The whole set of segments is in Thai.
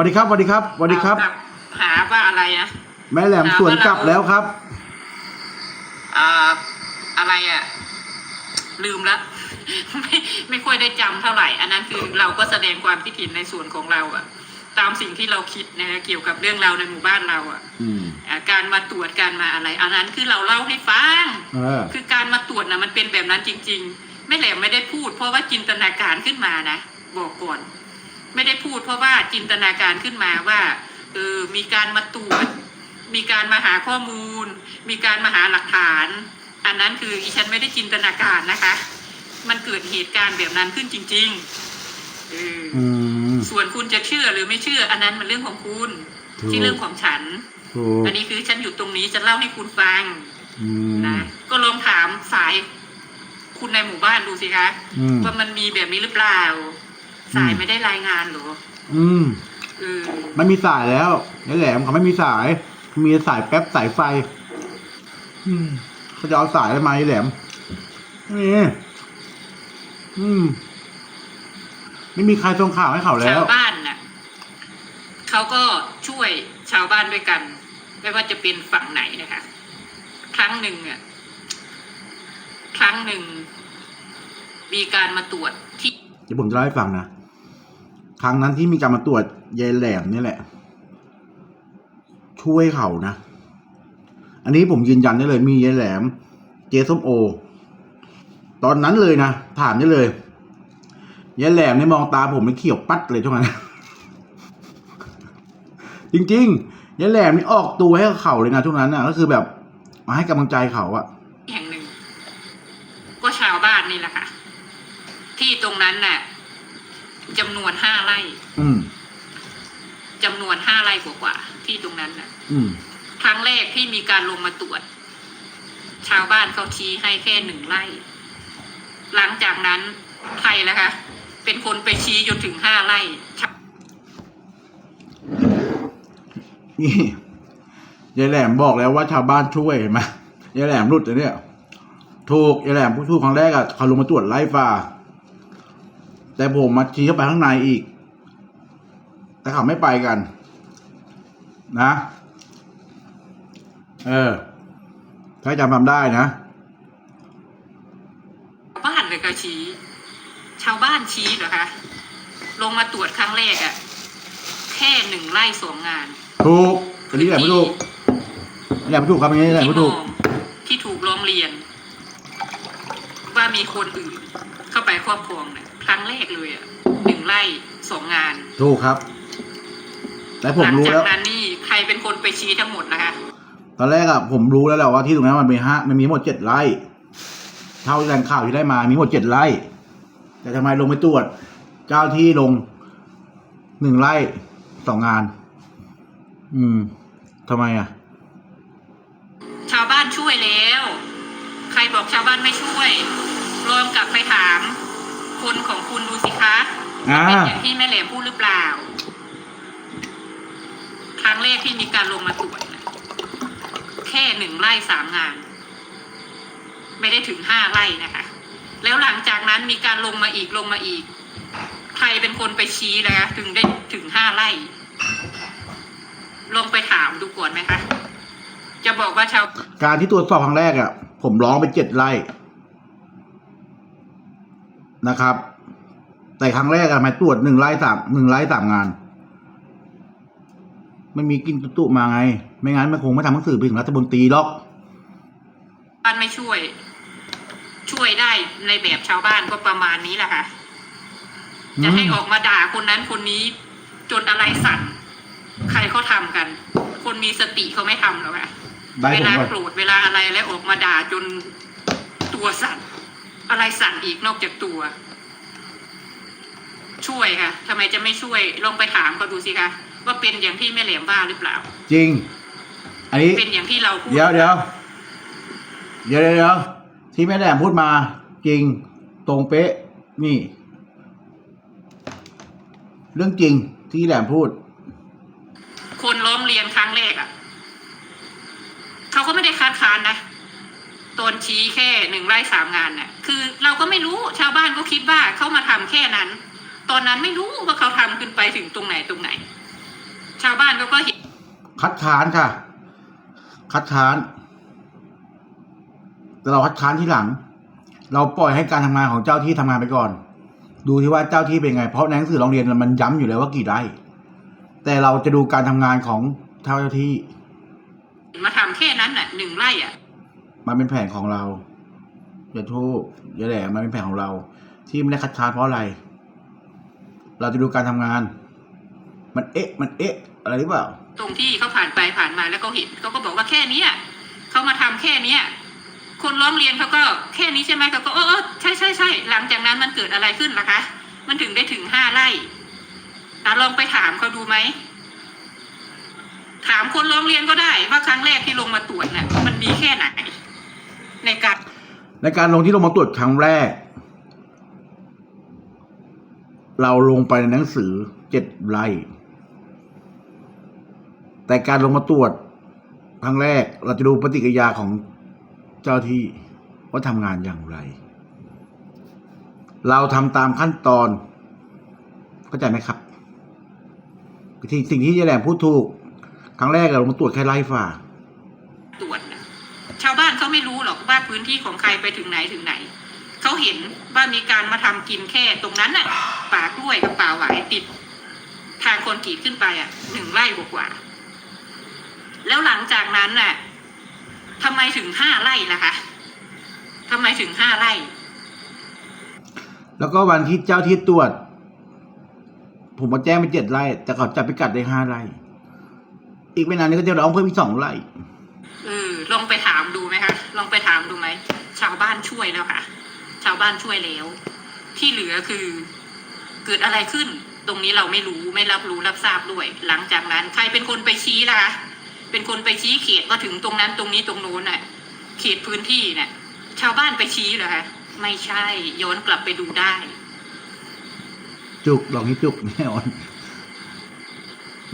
วัสดีครับสวัสดีครับสวัสดีครับเอากลัหาว่าอะไรนะแม่แหลมสวนกลับแล้วครับอ่าอะไรอะ ลืมละไม่ไม่ค่อยได้จำเท่าไหร่ อันนั้นคือเราก็แสดงความคิดเห็นในส่วนของเราอะ ตามสิ่งที่เราคิดนะเกี่ยวกับเรื่องราวในหมู่บ้านเราอะอืมอ่าการมาตรวจการมาอะไร อันนั้นคือเราเล่าให้ฟังเออคือการมาตรวจนะมันเป็นแบบนั้นจริง ๆ ไม่แหลมไม่ได้พูด เพราะว่าจินตนาการขึ้นมานะบอกก่อน ไม่ได้พูดเพราะว่าจินตนาการขึ้นมาว่าเออมีการมาตรวจ มีการมาหาข้อมูล มีการมาหาหลักฐาน อันนั้นคืออีฉันไม่ได้จินตนาการนะคะ มันเกิดเหตุการณ์แบบนั้นขึ้นจริงๆเออออืม ส่วนคุณจะเชื่อหรือไม่เชื่อ อันนั้นมันเรื่องของคุณถูก ที่เรื่องของฉัน ถูกอันนี้คือฉันอยู่ตรงนี้จะเล่าให้คุณฟังอืม นะก็ลองถามสายคุณในหมู่บ้านดูสิคะ อืม ว่ามันมีแบบนี้หรือเปล่า สายอืมไม่ได้รายงานเหรออืมเออมันมีสายแล้วแม่แหลมเขาไม่มีสาย มีสายแป๊บสายไฟ อืมเขาจะเอาสายอะไรมาไอ้แหลมนี่อืม ไม่มีใครส่งข่าวให้เขาแล้ชาว วบ้านน่ะเขาก็ช่วยชาวบ้านด้วยกัน ไม่ว่าจะเป็นฝั่งไหนนะคะ ครั้งหนึ่งอะครั้งหนึ่งมีการมาตรวจที่ เดี๋ยวผมจะเล่าให้ฟังนะ ครั้งนั้นที่มีการมาตรวจยายแหลมนี่แหละ ช่วยเขานะ อันนี้ผมยืนยันได้เลย มียายแหลม เจส้มโอ ตอนนั้นเลยนะถามได้เลยยายแหลมนี่มองตาผมไม่เขียวปัดเลยช่วงนั้นจริงๆยายแหลมนี่ออกตัวให้เขาเลยนะช่วงนั้นน่ะก็คือแบบมาให้กำลังใจเขาอะแห่งหนึ่ง ก็ชาวบ้านนี่แหละค่ะ ที่ตรงนั้นน่ะ จำนวนห้าไร่อืม จำนวนห้าไร่กว่าๆที่ตรงนั้นน่ะ อืม ครั้งแรกที่มีการลงมาตรวจ ชาวบ้านเขาชี้ให้แค่หนึ่งไร่ หลังจากนั้นใครนะคะ เป็นคนไปชี้จนถึงห้าไร่นี่ยายแหลมบอกแล้วว่าชาวบ้านช่วยเห็นไหมยายแหลมรุดเลยเนี่ย ถูกยายแหลมผู้ช่วยครั้งแรกอะเขาลงมาตรวจไล่ฟ้า แต่ผมมาชี้เข้าไปข้างในอีก แต่เขาไม่ไปกัน นะ เออ ถ้าจำทำได้นะชาวบ้านเลยก็ชี้ ชาวบ้านชี้เหรอคะ ลงมาตรวจครั้งแรกอะแค่หนึ่งไร่สองงานถูกอันนี้แหลมไม่ถูกแหลมไม่ถูกครับอันนี้แหลมที่ไม่มถูอกงที่ถูกร้องเรียน ว่ามีคนอื่นเข้าไปครอบครองเนี่ยค รั้งแรกเลยอะหนึ่งไร่สองงาน ถูกครับแต่ผมหลังรู้จากแล้วนั้นนี่ใครเป็นคนไปชี้ทั้งหมดนะคะ ตอนแรกอะผมรู้แล้วแหละว่าที่ตรงนั้นมันมีห้ามันมีทั้งหมดเจ็ดไร่เท่าที่แหล่งข่าวที่ได้มามีทั้งหมดเจ็ดไร่ แต่ทำไมลงไปตรวจ เจ้าที่ลงหนึ่งไร่สองงาน อืมทำไมอะชาวบ้านช่วยแล้ว ใครบอกชาวบ้านไม่ช่วยลองกลับไปถาม คนของคุณดูสิคะอ่าเป็นอย่างที่แม่แหลมพูดหรือเปล่า ครั้งแรกที่มีการลงมาตรวจน่ะแค่หนึ่งไร่สามงาน ไม่ได้ถึงห้าไร่นะคะ แล้วหลังจากนั้นมีการลงมาอีกลงมาอีก ใครเป็นคนไปชี้นะคะถึงได้ถึงห้าไร่ ลงไปถามดูก่อนไหมคะ จะบอกว่าชาวการที่ตรวจสอบครั้งแรกอะผมร้องไปเจ็ดไร่ นะครับ แต่ครั้งแรกอะมาตรวจหนึ่งไร่สามหนึ่งไร่สามงานไม่มีกินตุตุมาไง ไม่งั้นมันคงไม่ทำหนังสือไปถึงรัฐมนตรีหรอก บ้านไม่ช่วย ช่วยได้ในแบบชาวบ้านก็ประมาณนี้แหละค่ะ จะให้ออกมาด่าคนนั้นคนนี้ จนอะไรสั่น ใครเขาทำกัน คนมีสติเขาไม่ทำหรอกค่ะ ได้เวผมลาก่อน โกรธเวลาอะไรแล้วออกมาด่าจนตัวสั่น อะไรสั่นอีกนอกจากตัว ช่วยค่ะทำไมจะไม่ช่วย ลองไปถามเขาดูสิคะว่าเป็นอย่างที่แม่แหลมว่าหรือเปล่า จริง อันนี้ เป็นอย่างที่เราพูดเดี๋ยวเดี๋ยวเดี๋ยวเดี๋ยวเดี๋ยวที่แม่แหลมพูดมา จริง ตรงเป๊ะ นี่ เรื่องจริงที่แหลมพูด คนร้องเรียนครั้งแรกอะ่ะ เขาก็ไม่ได้คัดค้านนะ ตอนชี้แค่หนึ่งไร่สามงานน่ะ คือเราก็ไม่รู้ชาวบ้านก็คิดว่าเขามาทำแค่นั้น ตอนนั้นไม่รู้ว่าเขาทำขึ้นไปถึงตรงไหนตรงไหน ชาวบ้านเขาก็เห็นคัดค้านค่ะ คัดค้านแต่เราคัดค้านที่หลัง เราปล่อยให้การทำงานของเจ้าที่ทำงานไปก่อน ดูที่ว่าเจ้าที่เป็นไง เพราะในหนังสือร้องเรียนมันย้ำอยู่แล้วว่ากี่ไร่แต่เราจะดูการทำงานของเจ้าที่ มาทำแค่นั้นน่ะหนึ่งไร่อะ มันเป็นแผนของเราอย่าโทษอย่าแหลมมันเป็นแผนของเรา ที่ไม่ได้คัดค้านเพราะอะไร เราจะดูการทำงาน มันเอ๊ะ มันเอ๊ะ อะไรหรือเปล่า ตรงที่เขาผ่านไปผ่านมาแล้วเขาเห็นเขาก็บอกว่าแค่เนี้ยเขามาทำแค่เนี้ยคนร้องเรียนเขาก็แค่นี้ใช่ไหมเขาก็เออใช่ใช่ใช่หลังจากนั้นมันเกิดอะไรขึ้นล่ะคะ มันถึงได้ถึงห้าไร่อะลองไปถามเขาดูไหมถามคนร้องเรียนก็ได้ว่าครั้งแรกที่ลงมาตรวจเนี่ยมันมีแค่ไหน ในการในการลงที่ลงมาตรวจครั้งแรก เราลงไปในหนังสือเจ็ดไร่แต่การลงมาตรวจครั้งแรก เราจะดูปฏิกิริยาของเจ้าที่ว่าทำงานอย่างไร เราทำตามขั้นตอน เข้าใจไหมครับทีสิ่งที่ยายแหลมพูดถูก ครั้งแรกเราลงมาตรวจแค่ไร่ฝ่า หรอกว่าพื้นที่ของใครไปถึงไหนถึงไหน เขาเห็นว่ามีการมาทำกินแค่ตรงนั้นน่ะ ป่ากล้วยกับป่าหวายติด ทางคนกรีตขึ้นไปอะหนึ่งไร่กว่าแล้วหลังจากนั้นน่ะทำไมถึงห้าไร่ล่ะคะทำไมถึงห้าไร่ แล้วก็วันที่เจ้าที่ตรวจ ผมมาแจ้งไปเจ็ดไร่ แต่เขาจับพิกัดได้ห้าไร่ อีกไม่นานนี้ก็จะร้องเพิ่มอีกสองไร่ เออลองไปถามดูไหมคะลองไปถามดูไหมชาวบ้านช่วยแล้วค่ะ ชาวบ้านช่วยแล้ว ที่เหลือคือ เกิดอะไรขึ้น ตรงนี้เราไม่รู้ไม่รับรู้รับทราบด้วย หลังจากนั้น ใครเป็นคนไปชี้ล่ะคะเป็นคนไปชี้เขตว่าถึงตรงนั้นตรงนี้ตรงโน้นน่ะ เขตพื้นที่เนี่ยชาวบ้านไปชี้เหรอคะไม่ใช่ย้อนกลับไปดูได้ จุกลองให้จุกแน่นอน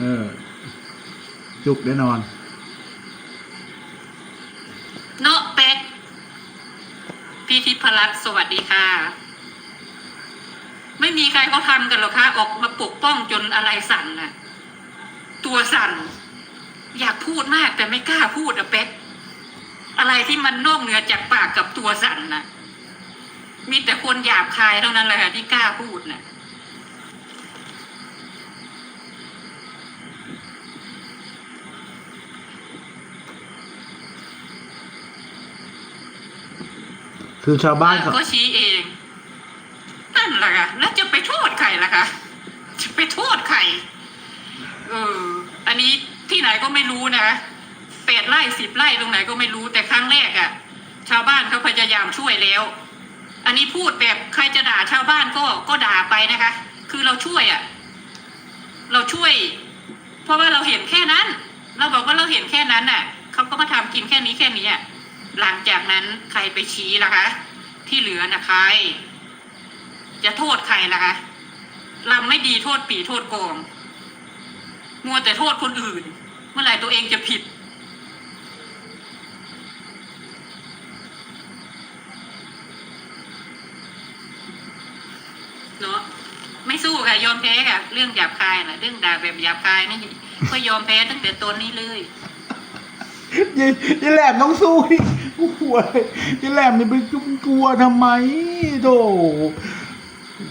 เออ จุกแน่นอน เนาะเป็ก พี่ทิพรัตน์สวัสดีค่ะ ไม่มีใครเขาทำกันหรอกคะออกมาปกป้องจนอะไรสั่นน่ะ ตัวสั่น อยากพูดมากแต่ไม่กล้าพูดอะเป็กอะไรที่มันนอกเหนือจากปากกับตัวสั่นน่ะ มีแต่คนหยาบคายเท่านั้นแหละที่กล้าพูดน่ะ คือชาวบ้านเขาก็ชี้เองนั่นแหละค่ะแล้วจะไปโทษใครล่ะคะจะไปโทษใครเอออันนี้ที่ไหนก็ไม่รู้นะแปดไร่สิบไร่ตรงไหนก็ไม่รู้แต่ครั้งแรกอะ่ะ ชาวบ้านเขาพยายามช่วยแล้ว อันนี้พูดแบบใครจะด่าชาวบ้านก็ก็ด่าไปนะคะ คือเราช่วยอะ่ะ เราช่วย เพราะว่าเราเห็นแค่นั้น เราบอกว่าเราเห็นแค่นั้นน่ะเขาก็มาทำกินแค่นี้แค่นี้อะ หลังจากนั้นใครไปชี้ล่ะคะ ที่เหลือนะใคร จะโทษใครล่ะคะลำไม่ดีโทษปีโทษกองมัวแต่โทษคนอื่น เมื่อไหร่ตัวเองจะผิด เนาะไม่สู้ค่ะ ยอมแพ้ค่ะ เรื่องหยาบคายนะเรื่องด่าแบบหยาบคายนี่ก็ยอมแพ้ตั้งแต่ต้นนี้เลย ยายยายแหลมต้องสู้ กูกลัวเลยยายแหลมนี่ไปกลัวทำไมโธ่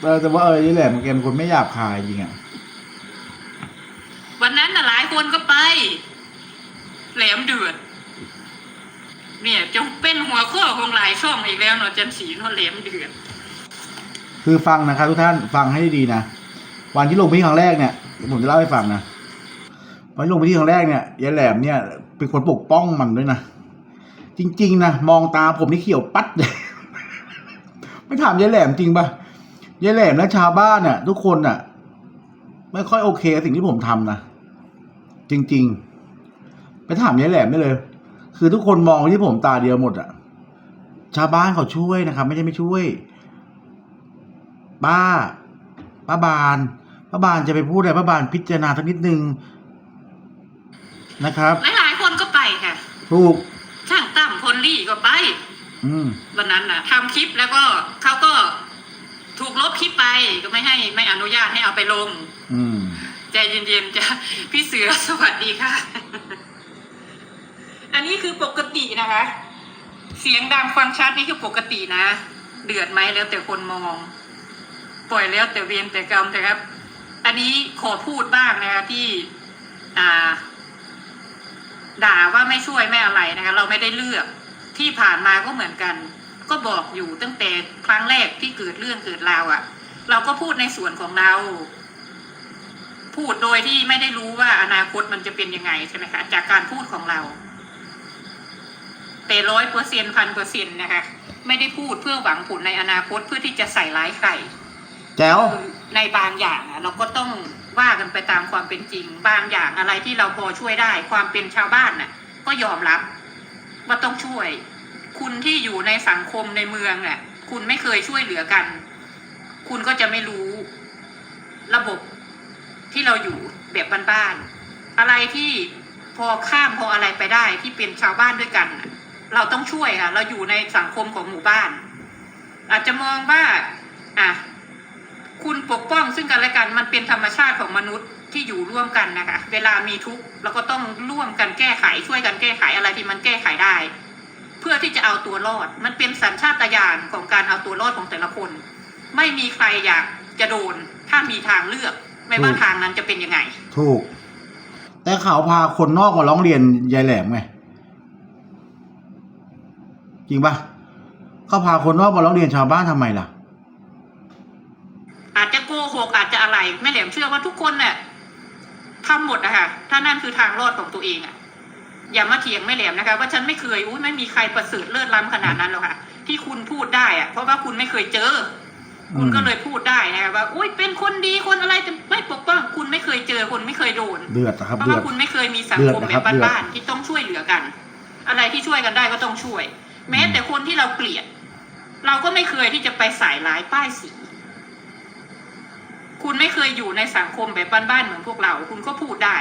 แต่แต่ว่าเออยายแหลมแกเป็นคนไม่หยาบคายจริงอะวันนั้นน่ะหลายคนก็ไป แหลมเดือด เนี่ยจะเป็นหัวข้อของหลายช่องอีกแล้วเนาะจันสีเนาะแหลมเดือด คือฟังนะครับทุกท่านฟังให้ดีๆนะวันที่ลงพื้นที่ครั้งแรกเนี่ยเดี๋ยวผมจะเล่าให้ฟังนะวันที่ลงพื้นที่ครั้งแรกเนี่ยยายแหลมเนี่ยเป็นคนปกป้องมันด้วยนะ จริง ๆ นะ มองตาผมนี่เขียวปัดเลยไม่ถามยายแหลมจริงปะยายแหลมและชาวบ้านน่ะ ทุกคนน่ะ ไม่ค่อยโอเคกับสิ่งที่ผมทำนะจริง ๆ ไปถามยายแหลมได้เลย คือทุกคนมองไปที่ผมตาเดียวหมดอะชาวบ้านเขาช่วยนะครับ ไม่ใช่ไม่ช่วย ป้า ป้าบาน ป้าบานจะไปพูดอะไรป้าบานพิจารณาสักนิดนึงนะครับ หลายๆคนก็ไปค่ะ ถูกช่างตั้มพ ลลี่ก็ไปอืมวันนั้นน่ะทำคลิปแล้วก็เขาก็ถูกลบคลิปไปก็ไม่ให้ไม่อนุญาตให้เอาไปลง อืมใจเย็นๆจ้ะพี่เสือสวัสดีค่ะ อันนี้คือปกตินะคะ เสียงดังฟังชัดนี่คือปกตินะ เดือดไหมแล้วแต่คนมอง ปล่อยแล้วแต่เวียนแต่กรรมนะครับ อันนี้ขอพูดบ้างนะคะที่ อ่า ด่าว่าไม่ช่วยไม่อะไรนะคะเราไม่ได้เลือก ที่ผ่านมาก็เหมือนกัน ก็บอกอยู่ตั้งแต่ครั้งแรกที่เกิดเรื่องเกิดราวอะ่ะ เราก็พูดในส่วนของเรา พูดโดยที่ไม่ได้รู้ว่าอนาคตมันจะเป็นยังไงใช่ไหมคะจากการพูดของเรา แต่ร้อยเปอร์เซ็นพันเปอร์เซ็นต์นะคะ ไม่ได้พูดเพื่อหวังผลในอนาคตเพื่อที่จะใส่ร้ายใครแจ๋วในบางอย่างอะเราก็ต้องว่ากันไปตามความเป็นจริง บางอย่างอะไรที่เราพอช่วยได้ ความเป็นชาวบ้านน่ะ ก็ยอมรับ ว่าต้องช่วย คุณที่อยู่ในสังคมในเมืองน่ะคุณไม่เคยช่วยเหลือกัน คุณก็จะไม่รู้ ระบบที่เราอยู่แบบบ้านๆอะไรที่พอข้ามพออะไรไปได้ที่เป็นชาวบ้านด้วยกัน เราต้องช่วยค่ะ เราอยู่ในสังคมของหมู่บ้าน อาจจะมองว่า อะ คุณปกป้องซึ่งกันและกันมันเป็นธรรมชาติของมนุษย์ ที่อยู่ร่วมกันนะคะ เวลามีทุกข์เราก็ต้องร่วมกันแก้ไขช่วยกันแก้ไขอะไรที่มันแก้ไขได้ เพื่อที่จะเอาตัวรอด มันเป็นสัญชาตญาณของการเอาตัวรอดของแต่ละคน ไม่มีใครอยากจะโดน ถ้ามีทางเลือก ไม่ว่าถูกทางนั้นจะเป็นยังไง ถูก แต่เขาพาคนนอกมาร้องเรียนยายแหลมไงจริงปะเขาพาคนนอกมาร้องเรียนชาวบ้านทำไมล่ะ อาจจะโกหกอาจจะอะไรแม่แหลมเชื่อว่าทุกคนเนี่ย ทำหมดนะคะถ้านั่นคือทางรอดของตัวเองอะอย่ามาเถียงแม่แหลมนะคะ ว่าฉันไม่เคยอุ้ยไม่มีใครประเสริฐเลิศล้ำขนาดนั้นหรอกค่ะ ที่คุณพูดได้อะเพราะว่าคุณไม่เคยเจอ คุณก็เลยพูดได้นะคะว่าอุ้ยเป็นคนดีคนอะไรแต่ไม่ปกป้องคุณไม่เคยเจอคนไม่เคยโดนเดือดนะครับเพราะเดือว่าดคุณไม่เคยมีสังคมเดือดแบนะครับบเดือดบ้านๆที่ต้องช่วยเหลือกัน อะไรที่ช่วยกันได้ก็ต้องช่วย แม้แต่คนที่เราเกลียด เราก็ไม่เคยที่จะไปสายร้ายป้ายสี คุณไม่เคยอยู่ในสังคมแบบบ้านๆเหมือนพวกเรา คุณก็พูดได้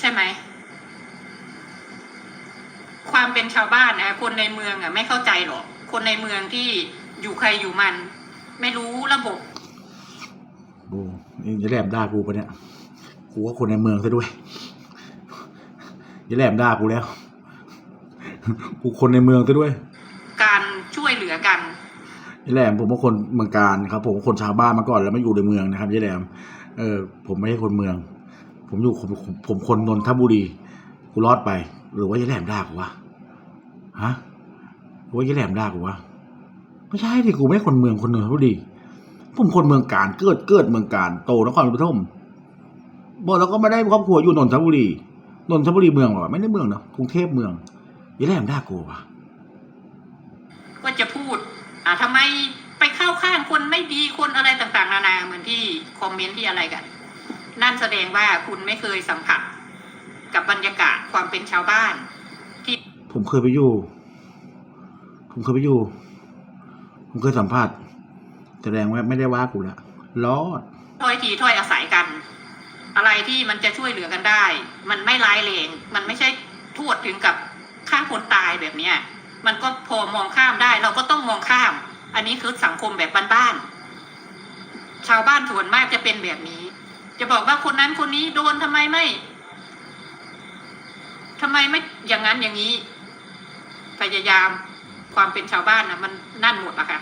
ใช่ไหม ความเป็นชาวบ้านนะคนในเมืองอะ ไม่เข้าใจหรอก คนในเมืองที่อยู่ใครอยู่มัน ไม่รู้ระบบดูนี่ยายแหลมด่ากูปะเนี่ย กูก็คนในเมืองซะด้วยยายแหลมด่ากูแล้ว กูคนในเมืองซะด้วย การช่วยเหลือกัน ยายแหลมผมเป็นคนเมืองการครับ ผมเป็นคนชาวบ้านมาก่อนแล้วมาอยู่ในเมืองนะครับยายแหลมเออผมไม่ใช่คนเมือง ผมอยู่ผมผมผมคนนนทบุรีกูรอดไป หรือว่ายายแหลมด่ากูวะฮะหรือว่ายายแหลมด่ากูวะไม่ใช่ดิกูไม่ใช่คนเมืองคนนนทบุรีผมคนเมืองการเกิดเกิดเมืองการโตนครปฐมบอกแล้วก็ไม่ได้ครอบครัวอยู่นนทบุรีนนทบุรีเมืองหรอไม่ได้เมืองเนาะกรุงเทพเมืองยายแหลมด่ากูวะก็จะพูด อ่าทำไมไปเข้าข้างคนไม่ดีคนอะไรต่างๆ นานาเหมือนที่คอมเมนต์ที่อะไรกัน นั่นแสดงว่าคุณไม่เคยสัมผัสกับบรรยากาศความเป็นชาวบ้าน ที่ผมเคยไปอยู่ ผมเคยไปอยู่ ผมเคยสัมผัสแสดงว่าไม่ได้ว่ากูละรอดถ้อยทีถ้อยอาศัยกัน อะไรที่มันจะช่วยเหลือกันได้ มันไม่ร้ายแรงมันไม่ใช่โทษถึงกับฆ่าคนตายแบบเนี้ยมันก็พอมองข้ามได้ เราก็ต้องมองข้าม อันนี้คือสังคมแบบบ้านๆชาวบ้านส่วนมากจะเป็นแบบนี้ จะบอกว่าคนนั้นคนนี้โดนทำไมไม่ทำไมไม่อย่างนั้นอย่างนี้พยายามความเป็นชาวบ้านนะมันนั่นหมดอะค่ะ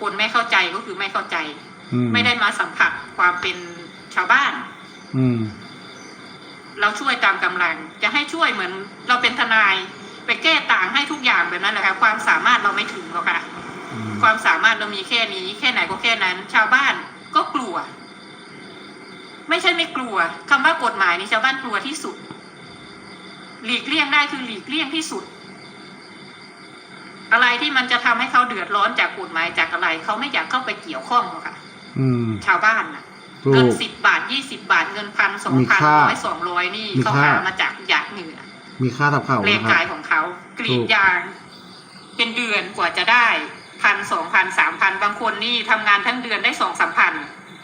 คนไม่เข้าใจก็คือไม่เข้าใจอืมไม่ได้มาสัมผัสความเป็นชาวบ้าน อืมเราช่วยตามกำลัง จะให้ช่วยเหมือน เราเป็นทนาย ไปแก้ต่างให้ทุกอย่างแบบนั้นแหละค่ะความสามารถเราไม่ถึงหรอกค่ะอืม ความสามารถเรามีแค่นี้ แค่ไหนก็แค่นั้น ชาวบ้านก็กลัว ไม่ใช่ไม่กลัวคำว่ากฎหมายนี่ชาวบ้านกลัวที่สุด หลีกเลี่ยงได้คือหลีกเลี่ยงที่สุด อะไรที่มันจะทำให้เขาเดือดร้อนจากกฎหมายจากอะไร เขาไม่อยากเข้าไปเกี่ยวข้องหรอกค่ะอืมชาวบ้านน่ะถูเงินกสิบบาทยี่สิบาทเงินพันสองมีพันค่าร้อยสองร้อยนี่มีเขาค่าหามาจากหยาดเหงื่อมีค่าทับเข่าแรงนะคการัยบของเขากรีถูดกยาง เป็นเดือนกว่าจะได้ พันสองพันสามพันบางคนนี่ทำงานทั้งเดือนได้สองสามพัน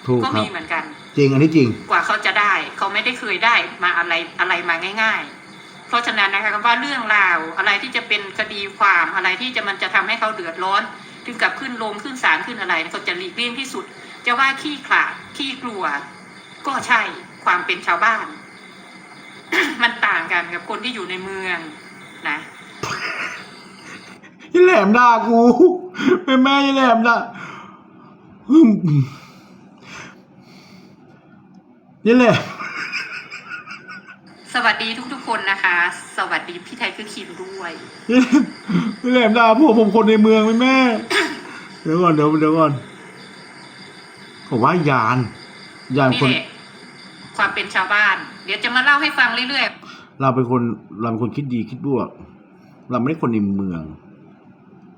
ถูกก็ครัมีบเหมือนกัน จริงอันนี้จริง กว่าเขาจะได้ เขาไม่ได้เคยได้มาอะไรอะไรมาง่าย ๆ เพราะฉะนั้นนะคะคำว่าเรื่องราวอะไรที่จะเป็นคดีความอะไรที่จะมันจะทำให้เขาเดือดร้อน ถึงกับขึ้นลงขึ้นศาลขึ้นอะไรก็จะหลีกเลี่ยงที่สุด จะว่าขี้ขลาดขี้กลัว ก็ใช่ความเป็นชาวบ้าน มันต่างกันกับคนที่อยู่ในเมืองนะ ยี่แหลมด่ากูแม่แม่ยี่แหลมด่าอืมยี่แหลมสวัสดีทุกๆคนนะคะ สวัสดีพี่ไทยคือคิมด้วยยี่แหลมด่าพวกผมคนในเมืองแม่แม่เดี๋ยวก่อนเดี๋ยวเดี๋ยวก่อนผมว่ายาน ยานนี่คนแหละความเป็นชาวบ้าน เดี๋ยวจะมาเล่าให้ฟังเรื่อยเราเป็นคนเราเป็นคนคิดดีคิดบวก เราไม่ได้คนในเมือง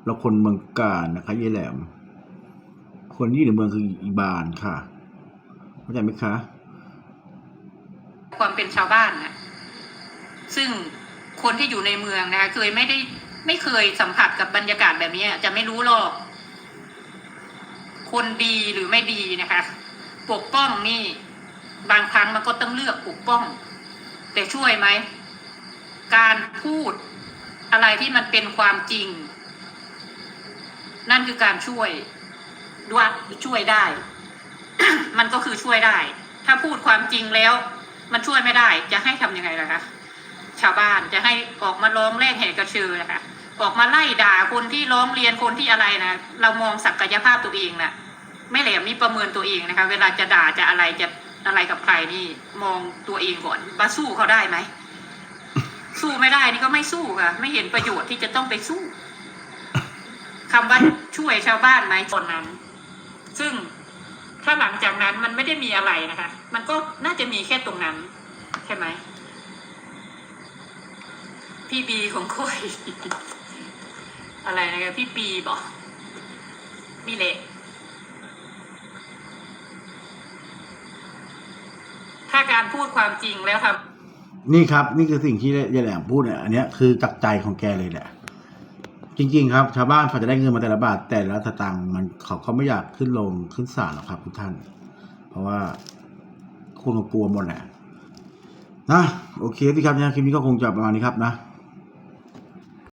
เราคนเมืองการนะคะยายแหลม คนที่อยู่ในเมืองคืออีบานค่ะเข้าใจไหมคะ ความเป็นชาวบ้านนะซึ่งคนที่อยู่ในเมืองนะคะเคยไม่ได้ไม่เคยสัมผัสกับบรรยากาศแบบนี้จะไม่รู้หรอก คนดีหรือไม่ดีนะคะ ปกป้องนี่ บางครั้งมันก็ต้องเลือกปกป้อง แต่ช่วยไหม การพูดอะไรที่มันเป็นความจริง นั่นคือการช่วยด้วยช่วยได้ มันก็คือช่วยได้ ถ้าพูดความจริงแล้ว มันช่วยไม่ได้ จะให้ทำยังไงล่ะคะชาวบ้านจะให้ออกมาร้องแรกแห่กระเชือนะคะออกมาไล่ด่าคนที่ร้องเรียนคนที่อะไรนะเรามองศักยภาพตัวเองนะไม่แหลมนี่ประเมินตัวเองนะคะ เวลาจะด่าจะอะไรจะอะไรกับใครนี่ มองตัวเองก่อนว่าสู้เขาได้ไหมสู้ไม่ได้นี่ก็ไม่สู้ค่ะ ไม่เห็นประโยชน์ที่จะต้องไปสู้ คำว่าช่วยชาวบ้านไหมตอนนั้น ซึ่งถ้าหลังจากนั้นมันไม่ได้มีอะไรนะคะ มันก็น่าจะมีแค่ตรงนั้นใช่ไหมพี่บีของค่อยอะไรนะคะพี่ปีบอกนี่แหละถ้าการพูดความจริงแล้วครับ นี่ครับ นี่คือสิ่งที่ยายแหลมพูดเนี่ยอันนี้คือจากใจของแกเลยแหละ จริง ๆ ครับชาวบ้านเขาจะได้เงินมาแต่ละบาทแต่ละสตางค์มันเขาเขาไม่อยากขึ้นลงขึ้นศาลหรอกครับทุกท่าน เพราะว่าคนกลัวหมดแหละนะโอเคที่ครับเนี่ยคลิปนี้ก็คงจะประมาณนี้ครับนะ